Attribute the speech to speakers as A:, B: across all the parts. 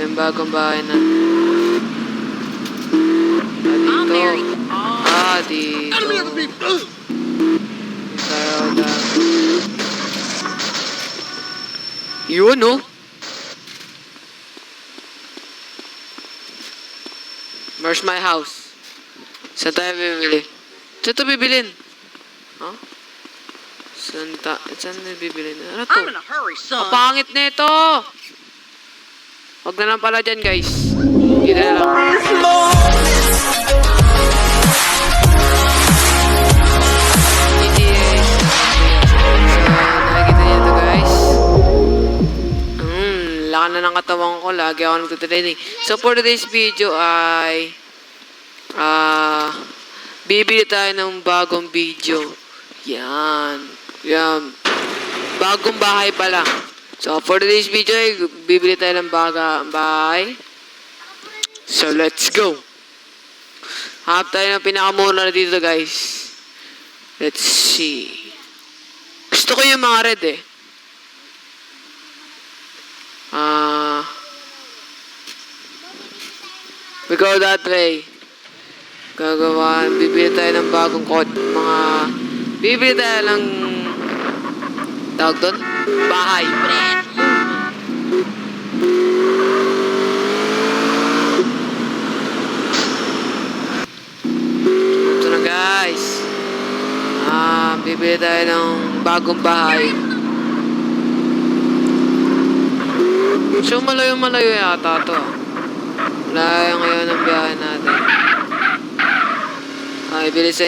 A: Yung bagong bahay na? Ah, dito. Ah, dito. Dito tayo dami. Yun, no? Where's my house? Saan tayo bibili? Saan ito bibilin? Huh? Saan ta... Saan na bibilin? Ano to?
B: I'm in a hurry, son.
A: Ang pangit na ito! Huwag na lang pala dyan, guys. Dito na lang. GTA. So, ito, guys. Hmm, laka na ng katawan ko. Lagi ako nagtutraining. So, for today's video ay... Ah... bibili tayo ng bagong video. Yan. Yan. Bagong bahay pa lang. So, for today's video, ay bibili tayo ng baga, bahay. So, let's go. Hanap tayo ng pinakamura na dito, guys. Let's see. Gusto ko yung mga red, eh. Ah... we go that way. Gagawa, bibili tayo ng bagong kod. Mga... Bibili tayo ng... Tawag doon? Bahay. Ito na guys. Ah, bibili tayo ng bagong bahay. So, malayo-malayo yata to. Malayo ngayon ang biyahe natin. Ay, bili sa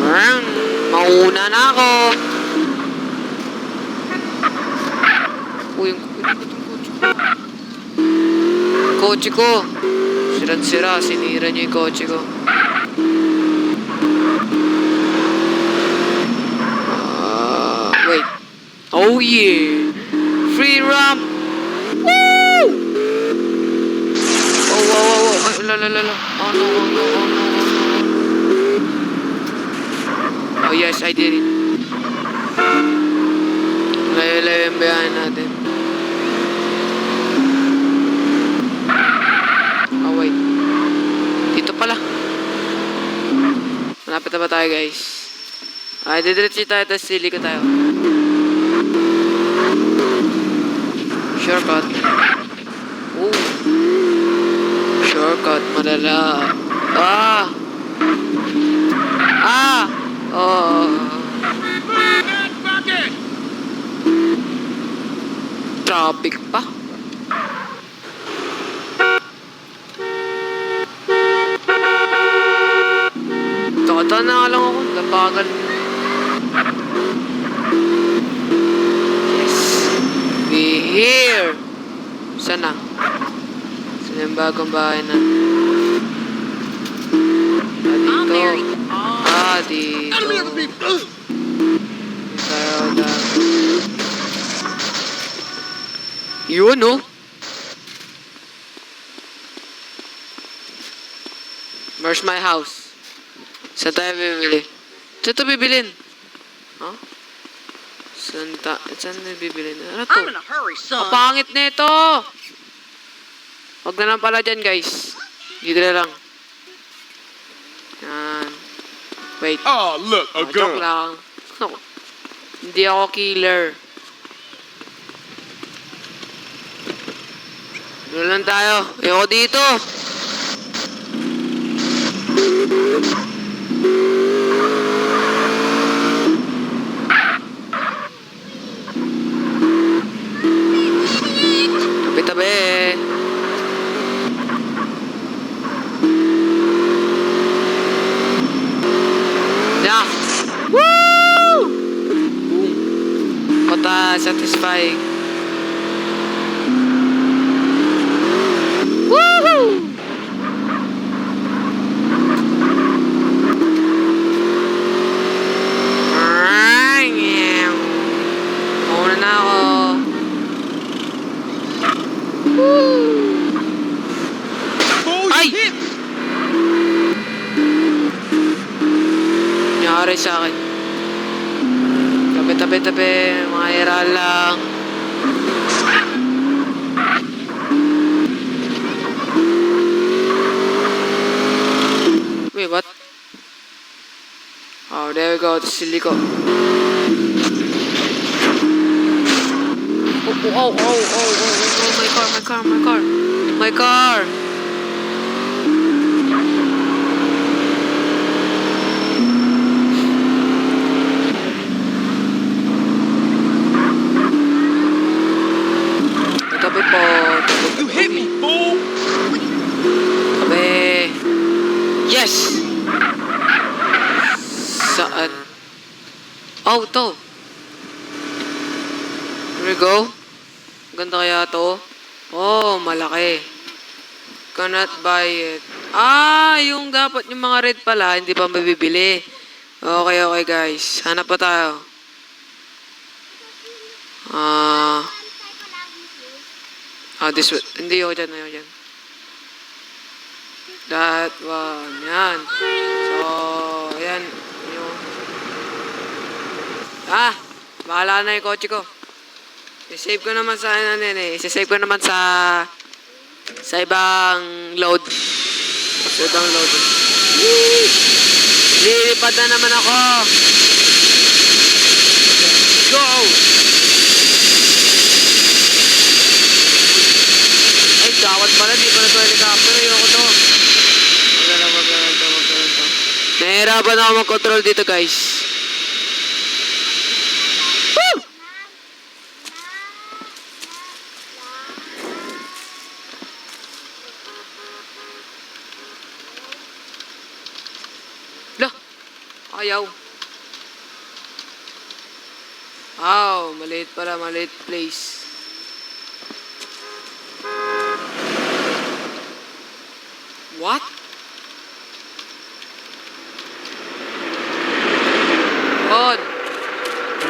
A: Rang! Mauna na ako. Uy, yung kotse ko. Kotse ko. Sirang-sira. Sinira niyo yung kotse ko. Ah, wait. Oh yeah. Free ramp. Woo! Oh, wow, wow, wow. Ay, la, la, la, la. Oh, no, oh, no, oh, no, oh, no. Oh, yes, I did it. Layo-layo natin. Oh, wait. Dito pala. Malapit na ba tayo, guys? Ay, didiretsi tayo, tapos sili ko tayo. Shortcut. Ooh. Shortcut, malala. Ah! Ah! Oh. Traffic pa. Tata na lang ako. Nabagal. Yes. We here. Sana. Sana yung bagong bahay na. Ah, dito. Ah, dito. Tayo dami. Yun, no? Where's my house? Saan tayo bibili? Saan ito bibilin? Huh? Saan ta... Saan na bibilin? Ano to?
B: I'm in a hurry, son.
A: Ang pangit na ito! Huwag na lang pala dyan, guys. Dito na lang. Yan. Wait.
C: Oh, look, a
A: Oh, joke
C: gun.
A: lang. Hindi ako killer. Doon lang tayo. Ayoko dito. Nangyari sa akin. Tabi-tabi. tabi-tabi, mga lang. Wait, what? Oh, there we go, the siliko. Oh, oh, oh, oh, oh, oh, oh, my car, my car, my car. My car! We go. Ganda kaya to. Oh, malaki. Cannot buy it. Ah, yung dapat yung mga red pala, hindi pa mabibili. Okay, okay guys. Hanap pa tayo. Ah, ah, this one. Hindi yun dyan, yun dyan. That one. Yan. So, yan. Yung... Ah! Bahala na yung kotse ko. I-save ko naman sa ano din eh. I-save ko naman sa sa ibang load. Sa ibang load. Lilipad na naman ako. Go! Ay, gawat pala. Di pala ito helicopter. Ayoko to. Wag na lang, wag na lang to, wag na lang to. Nahihirapan ako mag-control dito, guys. Ayaw. Wow, maliit pala, maliit place. What? God!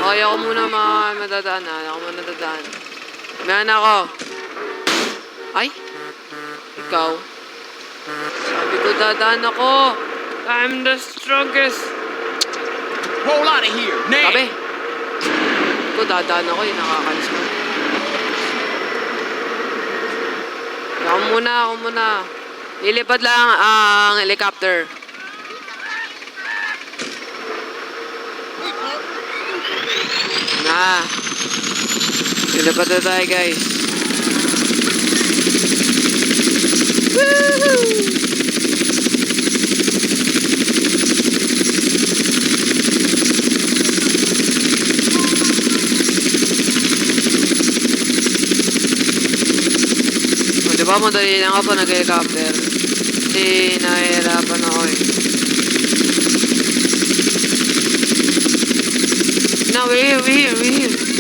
A: Okay, ako muna mga madadaan ha. Ako muna nadadaan. May ako. Ay? Ikaw? Sabi ko dadaan ako. I'm the strongest.
B: Roll out of here, now!
A: Sabi. Ko dadaan ako eh. Nakakalis ko. Ako muna, ako muna. Lilipad lang ang helicopter. Na. Lilipad na tayo guys. Woohoo! Ba madali lang ako nag-helicopter? Kasi nahihirapan ako eh. No, we're here, we're here, we're here.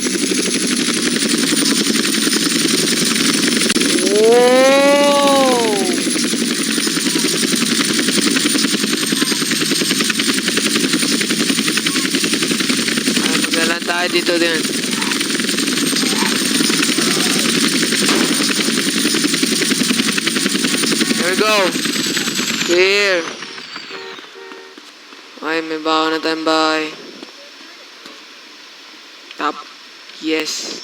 A: Dito din. We go. Here. Ay, may bawa na tayong bahay. Top. Yes.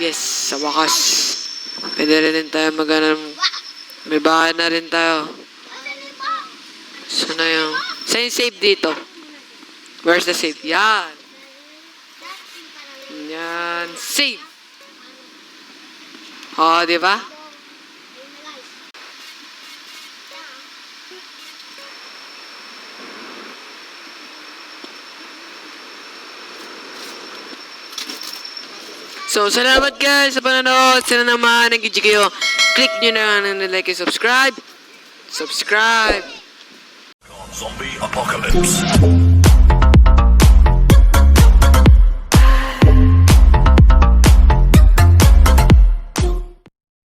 A: Yes, sa wakas. Pwede rin tayo magana May bahay na rin tayo. Saan na yung... Saan yung save dito? Where's the save? Yan. Yan. Save. Oh, di ba? So, salamat guys sa panonood. Sana naman nag-enjoy kayo. Click nyo na ang like and subscribe. Subscribe.
C: Zombie apocalypse.